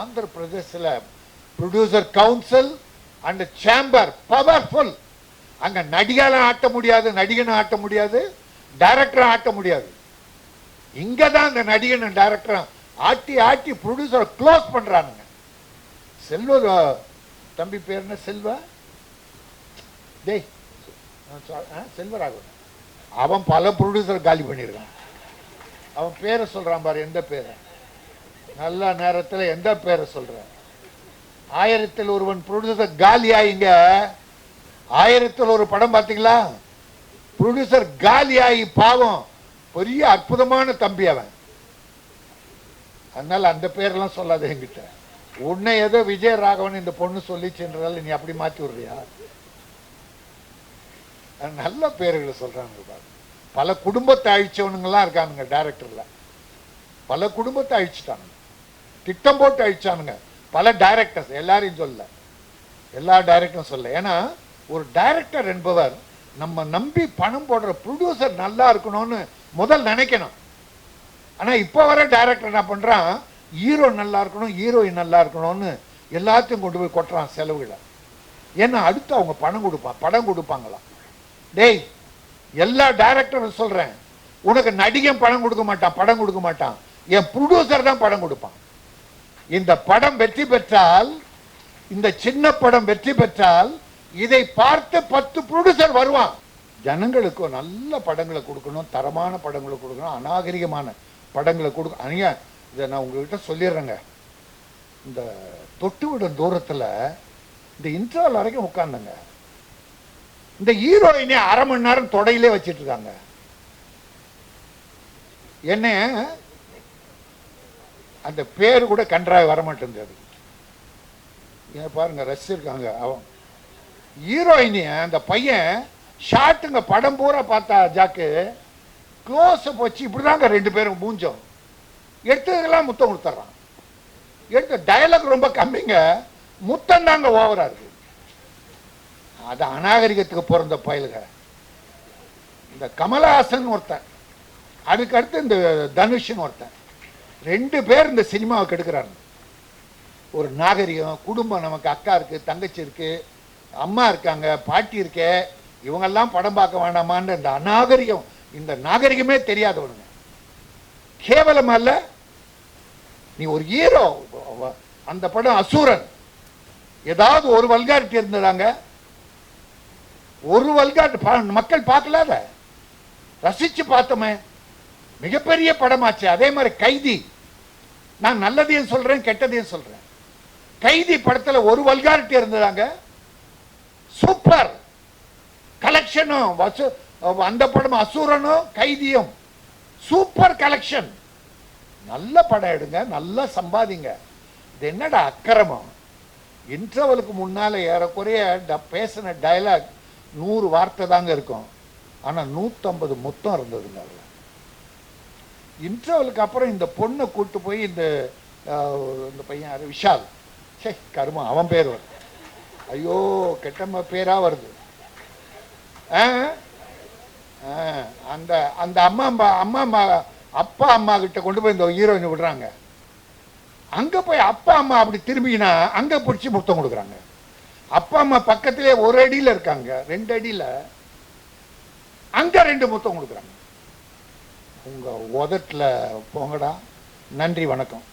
Andhra பிரதேசில் producer council and chamber powerful அங்க நடிகால ஆட்ட முடியாது நடிகனை ஆட்ட முடியாது டைரக்டரை ஆட்ட முடியாது. இங்கே தான் அந்த நடிகன் டைரக்டர் ஆட்டி ஆட்டி ப்ரொடியூசரை க்ளோஸ் பண்றானுங்க. செல்வ தம்பி பேர் என்ன செல்வ? டேய் செல்வர் செல்வராகவன். அவன் பல ப்ரொடியூசர் காலி பண்ணியிருக்கான். அவன் பேரை சொல்றான் பாரு எந்த பேரை? நல்ல நேரத்தில் எந்த பேரை சொல்ற? ஆயிரத்தில் ஒருவன் ப்ரொடியூசர் காலியாயிங்க ஆயிரத்தில் ஒரு படம் பார்த்தீங்களா ப்ரொடியூசர் காலியாகி பாவம். பெரிய அற்புதமான தம்பி அவன். அதனால அந்த பேரெல்லாம் சொல்லாத என்கிட்ட. உன்னை ஏதோ விஜய ராகவன் இந்த பொண்ணு சொல்லிச்சுன்றதால நீ அப்படி மாத்தி விடுறியா? நல்ல பேர்களை சொல்றாங்க பல குடும்பத்தை அழிச்சவனுங்கெல்லாம் இருக்கானுங்க டைரக்டர்ல பல குடும்பத்தை அழிச்சிட்டானுங்க. திட்டம் போட்டு அழிச்சானுங்க. பல டைரக்டர்ஸ் எல்லாரையும் சொல்ல எல்லா டைரக்டரும் சொல்ல ஏன்னா ஒரு டைரக்டர் என்பவர் நம்ம நம்பி பணம் போடுற ப்ரொடியூசர் நல்லா இருக்கணும்னு முதல் நினைக்கணும். ஆனால் இப்போ வர டைரக்டர் என்ன பண்ணுறான் ஹீரோ நல்லா இருக்கணும் ஹீரோயின் நல்லா இருக்கணும்னு எல்லாத்தையும் கொண்டு போய் கொட்டுறான் செலவுகளை. ஏன்னா அடுத்து அவங்க பணம் கொடுப்பான் படம் கொடுப்பாங்களாம். டேய் எல்லா டைரக்டரும் சொல்கிறேன் உனக்கு நடிகன் படம் கொடுக்க மாட்டான் படம் கொடுக்க மாட்டான். என் ப்ரொடியூசர் தான் படம் கொடுப்பான். இந்த படம் வெற்றி பெற்றால் இந்த சின்ன படம் வெற்றி பெற்றால் இதை பார்த்து பத்து ப்ரொடியூசர் வருவான் ஜனங்களுக்கு நல்ல படங்களை கொடுக்கணும் தரமான படங்களை கொடுக்கணும் அநாகரிகமான படங்களை கொடுக்க அணியா இதை நான் உங்ககிட்ட சொல்லிடுறேங்க. இந்த தொட்டு விடும் தூரத்தில் இந்த இன்டர்வல் வரைக்கும் உட்காந்துங்க இந்த ஹீரோயினே அரை மணி நேரம் தொடையிலே வச்சிட்டு இருக்காங்க. என்ன அந்த பேர் கூட கன்றாக வரமாட்டேங்குது. ஏன் பாருங்க ரசிச்சிருக்காங்க. அவன் ஹீரோயினி அந்த பையன் ஷாட்டுங்க படம் பூரா பார்த்தா ஜாக்கு. க்ளோஸ் வச்சு இப்படிதாங்க ரெண்டு பேரும் மூஞ்சோம். எடுத்ததுக்கெல்லாம் முத்தம் கொடுத்துட்றான் எடுத்த டயலாக் ரொம்ப கம்மிங்க. முத்தம் தாங்க ஓவரா இருக்கு. அது அநாகரிகத்துக்கு பிறந்த பயலுக இந்த கமலஹாசன் ஒருத்தன். அதுக்கடுத்து இந்த தனுஷ்னு ஒருத்தன். ரெண்டு பேர் இந்த சினிமாவை கெடுக்கிறாங்க. ஒரு நாகரிகம் குடும்பம் நமக்கு அக்கா இருக்கு தங்கச்சி இருக்கு அம்மா இருக்காங்க பாட்டி இருக்கே இவங்கெல்லாம் படம் பார்க்க வேண்டாமான்னு இந்த அநாகரிகம் இந்த நாகரிகமே தெரியாதவனுங்க. கேவலம் அல்ல நீ ஒரு ஹீரோ அந்த படம் அசூரன். ஏதாவது ஒரு வல்காரிட்டி இருந்ததாங்க ஒரு வல்காரிட்டி மக்கள் பார்க்கலாத ரசிச்சு பார்த்தோமே. மிகப்பெரிய படமாச்சு. அதே மாதிரி கைதி. நான் நல்லதையும் சொல்றேன் கெட்டதையும் சொல்றேன். கைதி படத்துல ஒரு வல்காரிட்டி இருந்ததாங்க. சூப்பர் கலெக்ஷனும் வசு அந்த படம் அசூரனும் கைதியும். சூப்பர் கலெக்ஷன் நல்ல படம் எடுங்க நல்லா சம்பாதிங்க. இது என்னடா அக்கிரமம்? இன்டர்வலுக்கு முன்னால் ஏறக்குறைய ட- பேசின டயலாக் நூறு வார்த்தை தாங்க இருக்கும். ஆனால் நூற்றம்பது மொத்தம் இருந்ததுங்க அதில். இன்டர்வலுக்கு அப்புறம் இந்த பொண்ணை கூட்டு போய் இந்த இந்த பையன் விஷால். சே கருமா அவன் பேர் வருது ஐயோ கெட்டம்ம பேரா வருது. அந்த அந்த அம்மா அம்மா அம்மா அம்மா அப்பா அம்மா கிட்ட கொண்டு போய் இந்த ஹீரோயின் விடுறாங்க. அங்க போய் அப்பா அம்மா அப்படி திரும்பினா அங்க பிடிச்சி முத்தம் கொடுக்குறாங்க. அப்பா அம்மா பக்கத்திலே ஒரு அடியில இருக்காங்க. ரெண்டு அடியில அங்க ரெண்டு முத்தம் கொடுக்குறாங்க. உங்கள் உதட்டில் போங்கடா. நன்றி வணக்கம்.